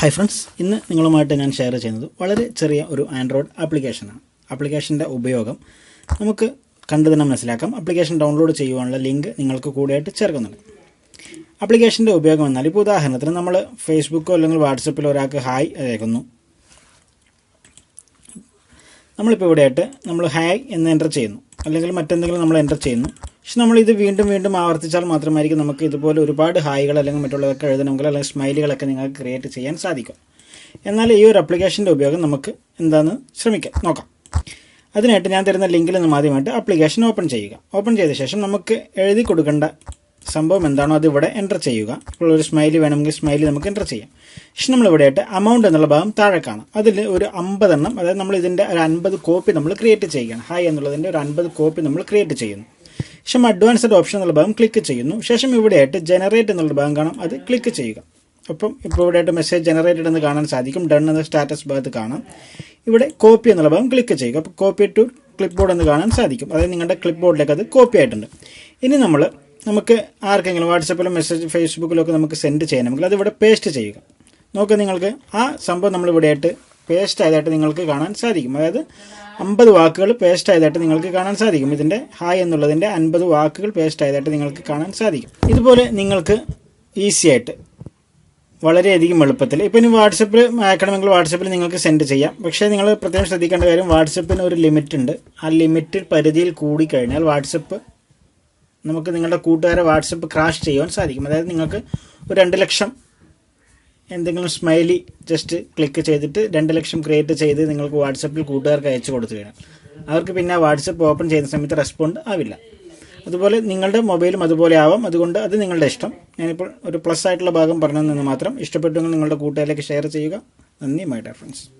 Hi friends ഇന്ന് നിങ്ങളുമായിട്ട് ഞാൻ ഷെയർ ചെയ്യുന്നത് വളരെ ചെറിയ ഒരു ആൻഡ്രോയിഡ് ആപ്ലിക്കേഷനാണ് ആപ്ലിക്കേഷന്റെ ഉപയോഗം നമുക്ക് കണ്ടു തന്നെ മനസ്സിലാക്കാം. ആപ്ലിക്കേഷൻ ഡൗൺലോഡ് ചെയ്യുവാനുള്ള ലിങ്ക് നിങ്ങൾക്ക് കൂടെയായിട്ട് ചേർക്കുന്നുണ്ട്. ആപ്ലിക്കേഷന്റെ ഉപയോഗം എന്നാൽ ഇപ്പോൾ ഉദാഹരണത്തിന് നമ്മൾ ഫേസ്ബുക്കോ അല്ലെങ്കിൽ വാട്സപ്പിലോ ഒരാൾക്ക് ഹായ് അയക്കുന്നു. നമ്മളിപ്പോൾ ഇവിടെയായിട്ട് നമ്മൾ ഹായ് എന്ന് എന്റർ ചെയ്യുന്നു. അല്ലെങ്കിൽ മറ്റെന്തെങ്കിലും നമ്മൾ എന്റർ ചെയ്യുന്നു. പക്ഷെ ഇത് വീണ്ടും വീണ്ടും ആവർത്തിച്ചാൽ മാത്രമായിരിക്കും നമുക്ക് ഇതുപോലെ ഒരുപാട് ഹായ്കൾ അല്ലെങ്കിൽ മറ്റുള്ളവർക്ക് എഴുതണമെങ്കിൽ അല്ലെങ്കിൽ സ്മൈലുകളൊക്കെ നിങ്ങൾക്ക് ക്രിയേറ്റ് ചെയ്യാൻ സാധിക്കും. എന്നാൽ ഈ ഒരു അപ്ലിക്കേഷന്റെ ഉപയോഗം നമുക്ക് എന്താണെന്ന് ശ്രമിക്കാം. നോക്കാം. അതിനായിട്ട് ഞാൻ തരുന്ന ലിങ്കിൽ നിന്ന് ആദ്യമായിട്ട് അപ്ലിക്കേഷൻ ഓപ്പൺ ചെയ്യുക. ഓപ്പൺ ചെയ്ത ശേഷം നമുക്ക് എഴുതി കൊടുക്കേണ്ട സംഭവം എന്താണോ അത് ഇവിടെ എന്റർ ചെയ്യുക. ഇപ്പോൾ ഒരു സ്മൈലി വേണമെങ്കിൽ സ്മൈലി നമുക്ക് എന്റർ ചെയ്യാം. പക്ഷെ നമ്മൾ ഇവിടെയായിട്ട് അമൗണ്ട് എന്നുള്ള ഭാഗം താഴെ കാണാം. അതിൽ ഒരു അമ്പതെണ്ണം അതായത് നമ്മൾ ഇതിന്റെ ഒരു അൻപത് കോപ്പി നമ്മൾ ക്രിയേറ്റ് ചെയ്യുകയാണ്. ഹായ് എന്നുള്ളതിന്റെ ഒരു അൻപത് കോപ്പി നമ്മൾ ക്രിയേറ്റ് ചെയ്യുന്നു. ശേഷം അഡ്വാൻസ്ഡ് ഓപ്ഷൻ എന്നുള്ള ഭാഗം ക്ലിക്ക് ചെയ്യുന്നു. ശേഷം ഇവിടെയായിട്ട് ജനറേറ്റ് എന്നുള്ള ഭാഗം കാണാം. അത് ക്ലിക്ക് ചെയ്യുക. അപ്പം ഇപ്പോൾ ഇവിടെയായിട്ട് മെസ്സേജ് ജനറേറ്റഡ് എന്ന് കാണാൻ സാധിക്കും. ഡൺ എന്ന സ്റ്റാറ്റസ് ഭാഗത്ത് കാണാം. ഇവിടെ കോപ്പി എന്നുള്ള ഭാഗം ക്ലിക്ക് ചെയ്യുക. അപ്പോൾ കോപ്പി ടു ക്ലിപ്പ് ബോർഡ് എന്ന് കാണാൻ സാധിക്കും. അതായത് നിങ്ങളുടെ ക്ലിപ്പ് ബോർഡിലേക്ക് അത് കോപ്പി ആയിട്ടുണ്ട്. ഇനി നമ്മൾ നമുക്ക് ആർക്കെങ്കിലും വാട്സപ്പിലും മെസ്സേജ് ഫേസ്ബുക്കിലൊക്കെ നമുക്ക് സെൻഡ് ചെയ്യണമെങ്കിൽ അത് ഇവിടെ പേസ്റ്റ് ചെയ്യുക. നോക്കുക നിങ്ങൾക്ക് ആ സംഭവം നമ്മൾ ഇവിടെയായിട്ട് പേസ്റ്റ് ആയതായിട്ട് നിങ്ങൾക്ക് കാണാൻ സാധിക്കും. അതായത് അമ്പത് വാക്കുകൾ പേസ്റ്റ് ആയതായിട്ട് നിങ്ങൾക്ക് കാണാൻ സാധിക്കും. ഇതിന്റെ ഹായ് എന്നുള്ളതിന്റെ അൻപത് വാക്കുകൾ പേസ്റ്റ് ആയതായിട്ട് നിങ്ങൾക്ക് കാണാൻ സാധിക്കും. ഇതുപോലെ നിങ്ങൾക്ക് ഈസി ആയിട്ട് വളരെയധികം എളുപ്പത്തിൽ ഇപ്പം ഇനി വാട്സപ്പിൽ അയക്കണമെങ്കിൽ വാട്സപ്പിൽ നിങ്ങൾക്ക് സെൻഡ് ചെയ്യാം. പക്ഷേ നിങ്ങൾ പ്രത്യേകം ശ്രദ്ധിക്കേണ്ട കാര്യം വാട്സപ്പിന് ഒരു ലിമിറ്റ് ഉണ്ട്. ആ ലിമിറ്റ് പരിധിയിൽ കൂടി കഴിഞ്ഞാൽ വാട്സപ്പ് നമുക്ക് നിങ്ങളുടെ കൂട്ടുകാരെ വാട്സപ്പ് ക്രാഷ് ചെയ്യുവാൻ സാധിക്കും. അതായത് നിങ്ങൾക്ക് ഒരു രണ്ട് ലക്ഷം എന്തെങ്കിലും സ്മൈലി ജസ്റ്റ് ക്ലിക്ക് ചെയ്തിട്ട് രണ്ട് ലക്ഷം ക്രിയേറ്റ് ചെയ്ത് നിങ്ങൾക്ക് വാട്സപ്പിൽ കൂട്ടുകാർക്ക് അയച്ചു കൊടുത്തു കഴിഞ്ഞാൽ അവർക്ക് പിന്നെ വാട്സപ്പ് ഓപ്പൺ ചെയ്യുന്ന സമയത്ത് റെസ്പോണ്ട് ആവില്ല. അതുപോലെ നിങ്ങളുടെ മൊബൈലും അതുപോലെ ആവാം. അതുകൊണ്ട് അത് നിങ്ങളുടെ ഇഷ്ടം. ഞാനിപ്പോൾ ഒരു പ്ലസ് ആയിട്ടുള്ള ഭാഗം പറഞ്ഞതെന്ന് മാത്രം. ഇഷ്ടപ്പെട്ടുവെങ്കിൽ നിങ്ങളുടെ കൂട്ടുകാരിലേക്ക് ഷെയർ ചെയ്യുക. നന്ദി മൈ ഡയർ ഫ്രണ്ട്സ്